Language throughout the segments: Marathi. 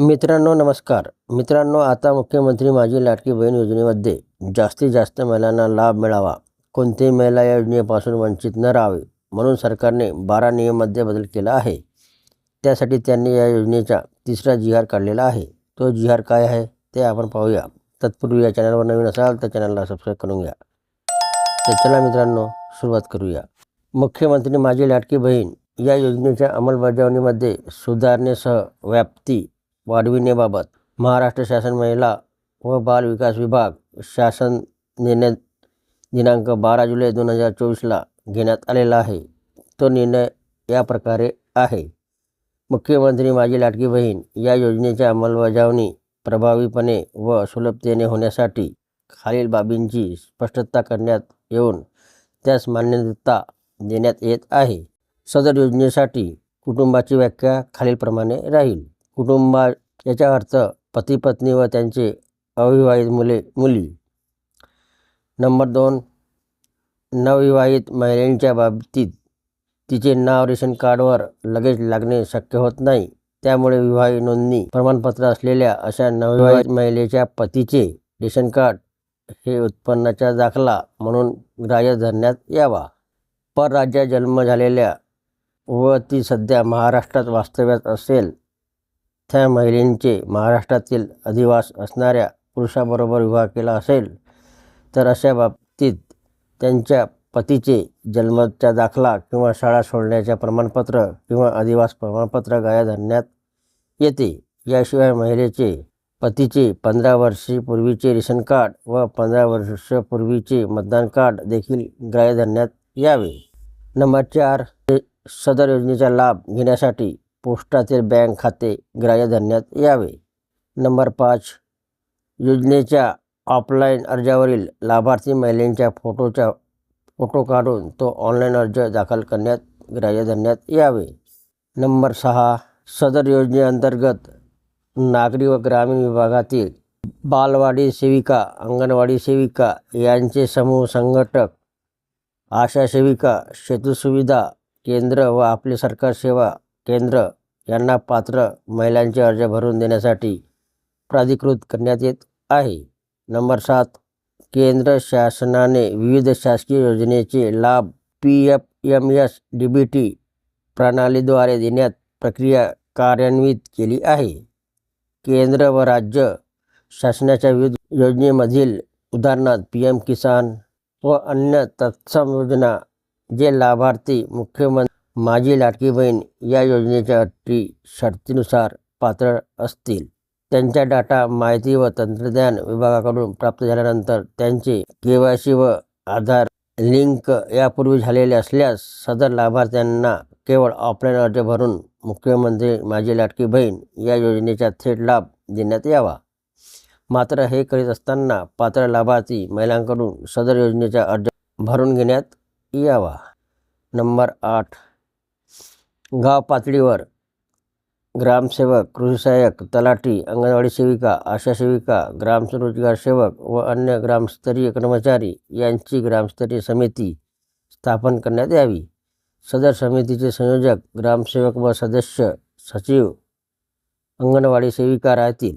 मित्रांनो नमस्कार. मित्रांनो आता मुख्यमंत्री माझी लाडकी बहीण योजनेमध्ये जास्तीत जास्त महिलांना लाभ मिळावा. कोणतीही महिला या योजनेपासून वंचित न राहावे म्हणून सरकारने बारा नियममध्ये बदल केला आहे. त्यासाठी त्यांनी या योजनेचा तिसरा जी आर काढलेला आहे. तो जी आर काय आहे ते आपण पाहूया. तत्पूर्वी या चॅनलवर नवीन असाल तर चॅनलला सबस्क्राईब करून घ्या. तर चला मित्रांनो सुरुवात करूया. मुख्यमंत्री माझी लाडकी बहीण या योजनेच्या अंमलबजावणीमध्ये सुधारणेसह व्याप्ती वाढविण्याबाबत महाराष्ट्र शासन महिला व बाल विकास विभाग शासन निर्णय दिनांक बारा जुलै दोन हजार चोवीसला घेण्यात आलेला आहे. तो निर्णय या प्रकारे आहे. मुख्यमंत्री माझी लाटकी बहीण या योजनेच्या अंमलबजावणी प्रभावीपणे व सुलभतेने होण्यासाठी खालील बाबींची स्पष्टता करण्यात येऊन त्यास मान्यता देण्यात येत आहे. सदर योजनेसाठी कुटुंबाची व्याख्या खालीलप्रमाणे राहील. कुटुंबा याचा अर्थ पती पत्नी व त्यांचे अविवाहित मुले मुली. नंबर दोन नवविवाहित महिलांच्या बाबतीत तिचे नाव रेशन कार्डवर लगेच लागणे शक्य होत नाही. त्यामुळे विवाह नोंदणी प्रमाणपत्र असलेल्या अशा नवविवाहित महिलेच्या पतीचे रेशन कार्ड हे उत्पन्नाचा दाखला म्हणून ग्राह्य धरण्यात यावा. परराज्यात जन्म झालेल्या व ती सध्या महाराष्ट्रात वास्तव्यात असेल त्या महिलेंचे महाराष्ट्रातील अधिवास असणाऱ्या पुरुषाबरोबर विवाह केला असेल तर अशा बाबतीत त्यांच्या पतीचे जन्माचा दाखला किंवा शाळा सोडण्याचे प्रमाणपत्र किंवा अधिवास प्रमाणपत्र गाया धरण्यात येते. याशिवाय महिलेचे पतीचे पंधरा वर्षीपूर्वीचे रेशन कार्ड व पंधरा वर्षापूर्वीचे मतदान कार्ड देखील ग्राह्य धरण्यात यावे. नंबर चार सदर योजनेचा लाभ घेण्यासाठी पोस्टातील बँक खाते ग्राह्य धरण्यात यावे. नंबर पाच योजनेच्या ऑफलाईन अर्जावरील लाभार्थी महिलेंच्या फोटोचा फोटो काढून तो ऑनलाईन अर्ज दाखल करण्यात ग्राह्य धरण्यात यावे. नंबर सहा सदर योजनेअंतर्गत नागरी व ग्रामीण विभागातील बालवाडी सेविका अंगणवाडी सेविका यांचे समूह संघटक आशा सेविका सेतुसुविधा केंद्र व आपले सरकार सेवा केंद्र यांना पात्र महिलांचे अर्ज भरून देण्यासाठी प्राधिकृत करण्यात येत आहे. नंबर सात केंद्र शासनाने विविध शासकीय योजनेचे लाभ P F M S D B T प्रणालीद्वारे देण्यात प्रक्रिया कार्यान्वित केली आहे. केंद्र व राज्य शासनाच्या विविध योजनेमधील उदाहरणार्थ पी एम किसान व अन्य तत्सम योजना जे लाभार्थी मुख्यमंत्री माझी लाडकी बहीण या योजनेच्या अटी शर्तीनुसार पात्र असतील. त्यांचा डाटा माहिती व तंत्रज्ञान विभागाकडून प्राप्त झाल्यानंतर त्यांचे के वाय सी व आधार लिंक यापूर्वी झालेले असल्यास सदर लाभार्थ्यांना केवळ ऑफलाईन अर्ज भरून मुख्यमंत्री माझी लाडकी बहीण या योजनेचा थेट लाभ देण्यात यावा. मात्र हे करीत असताना पात्र लाभार्थी महिलांकडून सदर योजनेचा अर्ज भरून घेण्यात यावा. नंबर आठ. गाव पातळीवर ग्रामसेवक कृषीसहाय्यक तलाठी अंगणवाडी सेविका आशा सेविका ग्रामरोजगार सेवक व अन्य ग्रामस्तरीय कर्मचारी यांची ग्रामस्तरीय समिती स्थापन करण्यात यावी. सदर समितीचे संयोजक ग्रामसेवक व सदस्य सचिव अंगणवाडी सेविका राहतील.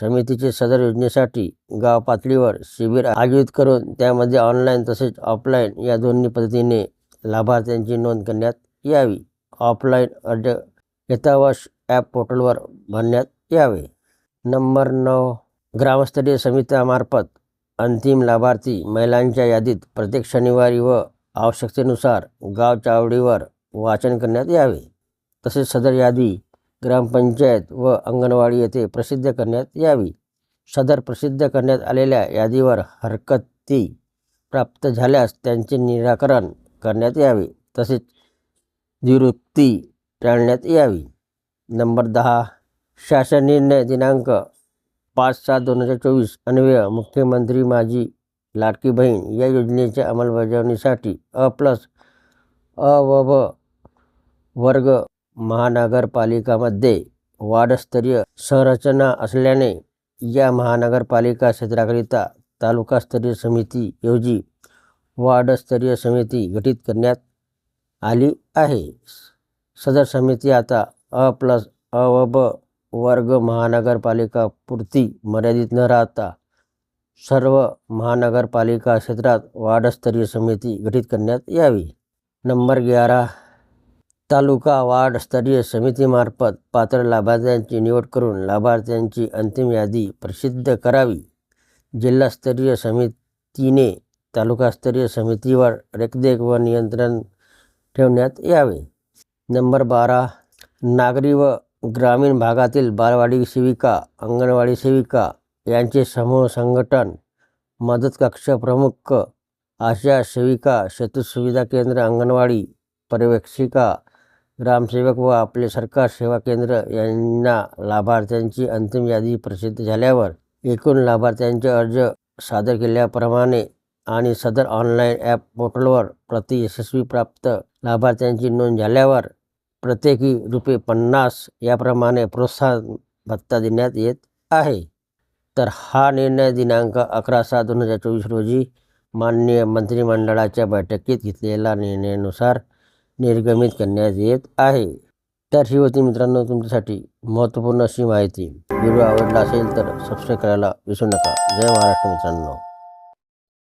समितीचे सदर योजनेसाठी गाव पातळीवर शिबिर आयोजित करून त्यामध्ये ऑनलाईन तसेच ऑफलाईन या दोन्ही पद्धतीने लाभार्थ्यांची नोंद करण्यात यावी. ऑफलाईन अर्ज यथावश ॲप पोर्टलवर भरण्यात यावे. नंबर नऊ. ग्रामस्तरीय समित्यामार्फत अंतिम लाभार्थी महिलांच्या यादीत प्रत्येक शनिवारी व आवश्यकतेनुसार गाव चावडीवर वाचन करण्यात यावे. तसेच सदर यादी ग्रामपंचायत व अंगणवाडी येथे प्रसिद्ध करण्यात यावी. सदर प्रसिद्ध करण्यात आलेल्या यादीवर हरकती प्राप्त झाल्यास त्यांचे निराकरण करण्यात यावे. तसेच निवृत्ती टाळण्यात यावी. नंबर दहा शासन निर्णय दिनांक पाच सात दोन हजार चोवीस अन्वय मुख्यमंत्री माझी लाडकी बहीण या योजनेच्या अंमलबजावणीसाठी अ प्लस अ व व वर्ग महानगरपालिकामध्ये वार्डस्तरीय संरचना असल्याने या महानगरपालिका क्षेत्राकरिता तालुकास्तरीय समिती ऐवजी वार्डस्तरीय समिती गठीत करण्यात आली आहे. सदर समिती आता अ प्लस अ व ब वर्ग महानगरपालिका पुरती मर्यादित न राहता सर्व महानगरपालिका क्षेत्रात वार्डस्तरीय समिती गठीत करण्यात यावी. नंबर ग्यारा. तालुका वार्डस्तरीय समितीमार्फत पात्र लाभार्थ्यांची निवड करून लाभार्थ्यांची अंतिम यादी प्रसिद्ध करावी. जिल्हास्तरीय समितीने तालुकास्तरीय समितीवर देखरेख व नियंत्रण ठेवण्यात यावे. नंबर बारा. नागरी व ग्रामीण भागातील बालवाडी सेविका अंगणवाडी सेविका यांचे समूह संघटन मदत कक्ष प्रमुख आशा सेविका सुविधा केंद्र अंगणवाडी पर्यवेक्षिका ग्रामसेवक व आपले सरकार सेवा केंद्र यांना लाभार्थ्यांची अंतिम यादी प्रसिद्ध झाल्यावर एकूण लाभार्थ्यांचे अर्ज सादर केल्याप्रमाणे आणि सदर ऑनलाईन ॲप पोर्टलवर प्रति यशस्वी प्राप्त लाभार्थ्यांची नोंद झाल्यावर प्रत्येकी रुपये पन्नास याप्रमाणे प्रोत्साहन भत्ता देण्यात येत आहे. तर हा निर्णय दिनांक अकरा सहा दोन हजार चोवीस रोजी माननीय मंत्रिमंडळाच्या बैठकीत घेतलेल्या निर्णयानुसार निर्गमित करण्यात येत आहे. तर ही होती मित्रांनो तुमच्यासाठी महत्त्वपूर्ण अशी माहिती व्हिडिओ आवडला असेल तर सबस्क्राईब करायला विसरू नका. जय महाराष्ट्र मित्रांनो.